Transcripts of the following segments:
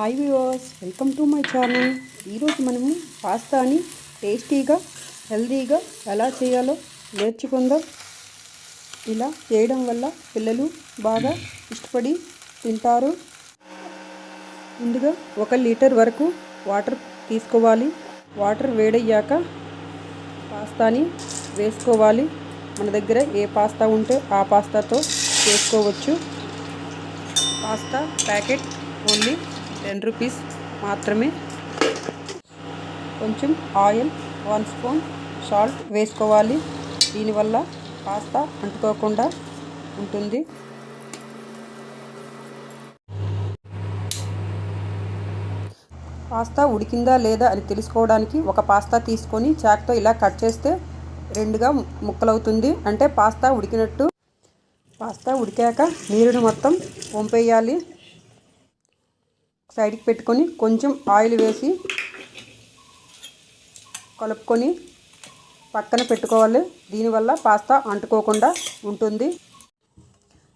Hi viewers welcome to my channel ఈరోజు మనము పాస్తాని టేస్టీగా హెల్తీగా ఎలా చేయాలో నేర్చుకుందాం. ఇలా చేయడం వల్ల పిల్లలు బాగా ఇష్టపడి తింటారు. ముందుగా ఒక లీటర్ వరకు వాటర్ తీసుకోవాలి. వాటర్ వేడయ్యాక పాస్తాని వేసుకోవాలి. మన దగ్గర ఏ పాస్తా ఉంటే ఆ పాస్తాతో చేసుకోవచ్చు. Pasta packet only ten rupees మాత్రమే. కొంచెం ఆయిల్ వన్ స్పూన్ సాల్ట్ వేసుకోవాలి. దీనివల్ల పాస్తా అంటుకోకుండా ఉంటుంది. పాస్తా ఉడికిందా లేదా అని తెలుసుకోవడానికి ఒక పాస్తా తీసుకొని చాక్తో ఇలా కట్ చేస్తే రెండుగా ముక్కలవుతుంది. అంటే పాస్తా ఉడికినట్టు. పాస్తా ఉడికాక నీరుని మొత్తం వంపేయాలి. సైడ్కి పెట్టుకొని కొంచెం ఆయిల్ వేసి కలుపుకొని పక్కన పెట్టుకోవాలి. దీనివల్ల పాస్తా అంటుకోకుండా ఉంటుంది.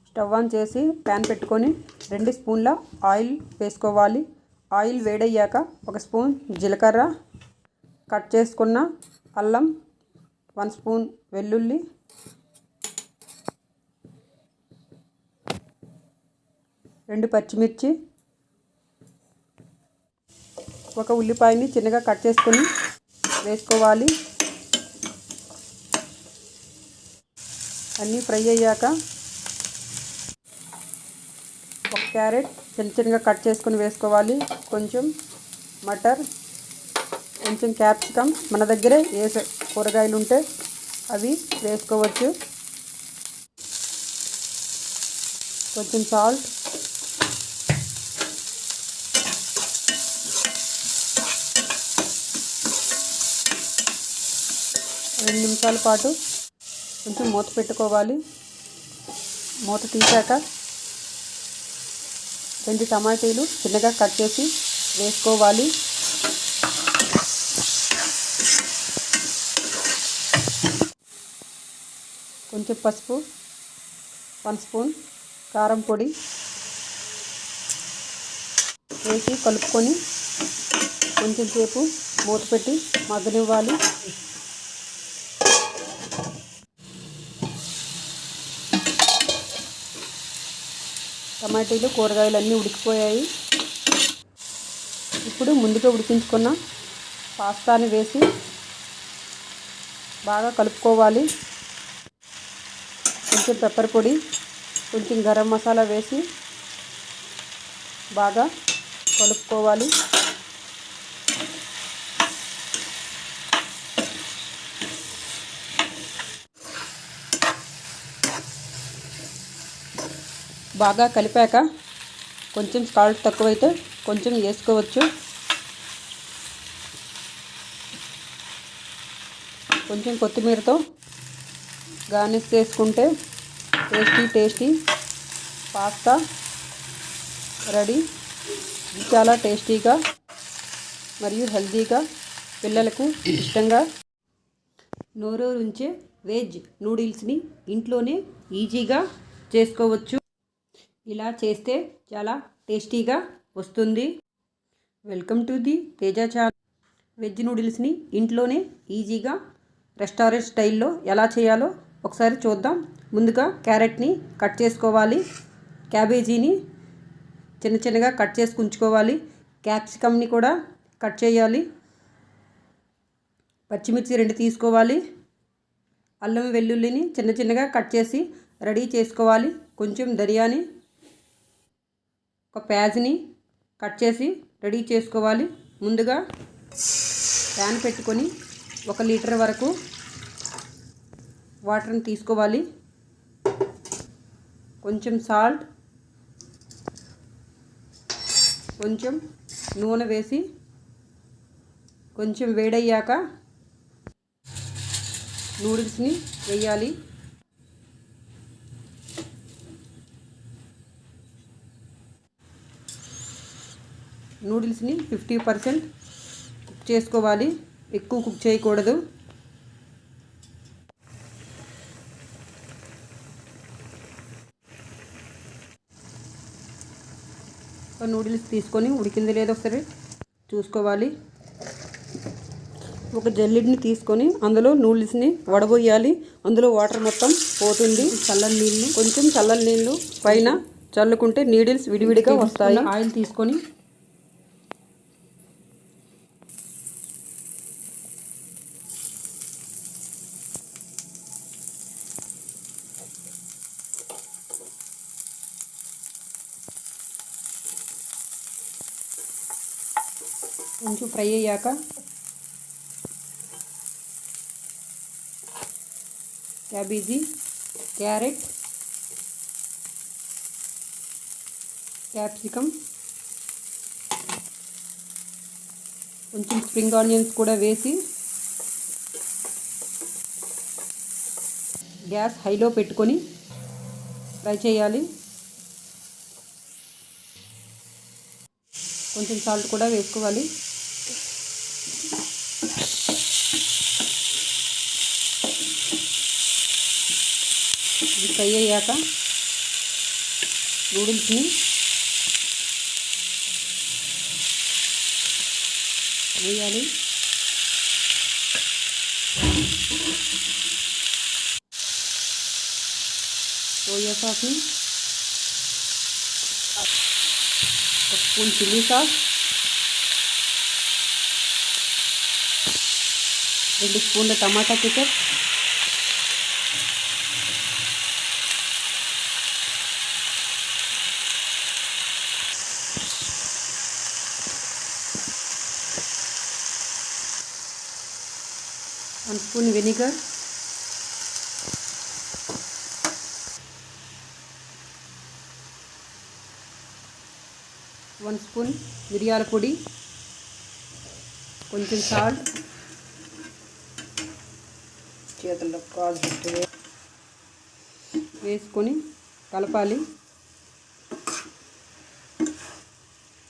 స్టవ్ ఆన్ చేసి ప్యాన్ పెట్టుకొని రెండు స్పూన్ల ఆయిల్ వేసుకోవాలి. ఆయిల్ వేడయ్యాక ఒక స్పూన్ జీలకర్ర కట్ చేసుకున్న అల్లం వన్ స్పూన్ వెల్లుల్లి రెండు పచ్చిమిర్చి ఒక ఉల్లిపాయని చిన్నగా కట్ చేసుకొని వేసుకోవాలి. అన్నీ ఫ్రై అయ్యాక ఒక క్యారెట్ చిన్న చిన్నగా కట్ చేసుకొని వేసుకోవాలి. కొంచెం మటర్ కొంచెం క్యాప్సికమ్. మన దగ్గరే ఏ కూరగాయలు ఉంటే అవి వేసుకోవచ్చు. కొంచెం సాల్ట్ రెండు నిమిషాల పాటు కొంచెం మూత పెట్టుకోవాలి. మూత తీసాక రెండు టమాటీలు చిన్నగా కట్ చేసి వేసుకోవాలి. కొంచెం పసుపు వన్ స్పూన్ కారం పొడి వేసి కలుపుకొని కొంచెం సేపు మూత పెట్టి మగ్గనివ్వాలి. టమాటీలు కూరగాయలు అన్నీ ఉడికిపోయాయి. ఇప్పుడు ముందుగా ఉడికించుకున్న పాస్తాని వేసి బాగా కలుపుకోవాలి. కొంచెం పెప్పర్ పొడి కొంచెం గరం మసాలా వేసి బాగా కలుపుకోవాలి. బాగా కలిపాక కొంచెం సాల్ట్ తక్కువైతే కొంచెం వేసుకోవచ్చు. కొంచెం కొత్తిమీరతో గార్నిష్ చేసుకుంటే టేస్టీ టేస్టీ పాస్తా రెడీ. చాలా టేస్టీగా మరియు హెల్తీగా పిల్లలకు ఇష్టంగా నోరూరుంచే వెజ్ నూడిల్స్ని ఇంట్లోనే ఈజీగా చేసుకోవచ్చు. ఇలా చేస్తే చాలా టేస్టీగా వస్తుంది. Welcome to the Teja channel. Veg నూడిల్స్ని ఇంట్లోనే ఈజీగా రెస్టారెంట్ స్టైల్లో ఎలా చేయాలో ఒకసారి చూద్దాం. ముందుగా క్యారెట్ని కట్ చేసుకోవాలి. క్యాబేజీని చిన్న చిన్నగా కట్ చేసి ఉంచుకోవాలి. క్యాప్సికమ్ని కూడా కట్ చేయాలి. పచ్చిమిర్చి రెండు తీసుకోవాలి. అల్లం వెల్లుల్లిని చిన్న చిన్నగా కట్ చేసి రెడీ చేసుకోవాలి. కొంచెం దరియాని ఒక ప్యాజ్ని కట్ చేసి రెడీ చేసుకోవాలి. ముందుగా ప్యాన్ పెట్టుకొని ఒక లీటర్ వరకు వాటర్ని తీసుకోవాలి. కొంచెం సాల్ట్ కొంచెం నూనె వేసి కొంచెం వేడయ్యాక నూడిల్స్ని వేయాలి. నూడిల్స్ని ఫిఫ్టీ పర్సెంట్ కుక్ చేసుకోవాలి. ఎక్కువ కుక్ చేయకూడదు. నూడిల్స్ తీసుకొని ఉడికింది లేదో ఒకసారి. చూసుకోవాలి. ఒక జల్లెడిని తీసుకొని అందులో నూడిల్స్ని వడబోయాలి. అందులో వాటర్ మొత్తం పోతుంది. చల్లని నీళ్ళు కొంచెం చల్లని నీళ్ళు పైన చల్లుకుంటే నీడిల్స్ విడివిడిగా వస్తాయి. ఆయిల్ తీసుకొని కొంచెం ఫ్రై అయ్యాక క్యాబేజీ క్యారెట్ క్యాప్సికమ్ కొంచెం స్ప్రింగ్ ఆనియన్స్ కూడా వేసి గ్యాస్ హైలో పెట్టుకొని ఫ్రై చేయాలి. కొంచెం సాల్ట్ కూడా వేసుకోవాలి. అయ్యాక నూడిల్స్ని వేయాలి సోయా సాస్ని ఒక స్పూన్ చిల్లీ సాస్ రెండు స్పూన్ల tomato ketchup one spoon vinegar one spoon మిరియాల పొడి. కొంచెం సాల్ట్ చేతుల్లో కాజు వేసుకొని కలపాలి.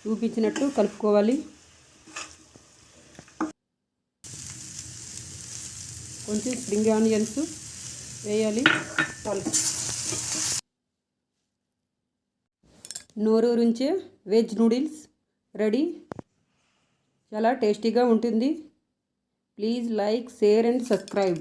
చూపించినట్టు కలుపుకోవాలి. కొంచెం స్ప్రింగ్ ఆనియన్స్ వేయాలి. వాళ్ళు నోరూరించే వెజ్ నూడిల్స్ రెడీ. చాలా టేస్టీగా ఉంటుంది. Please like share and subscribe.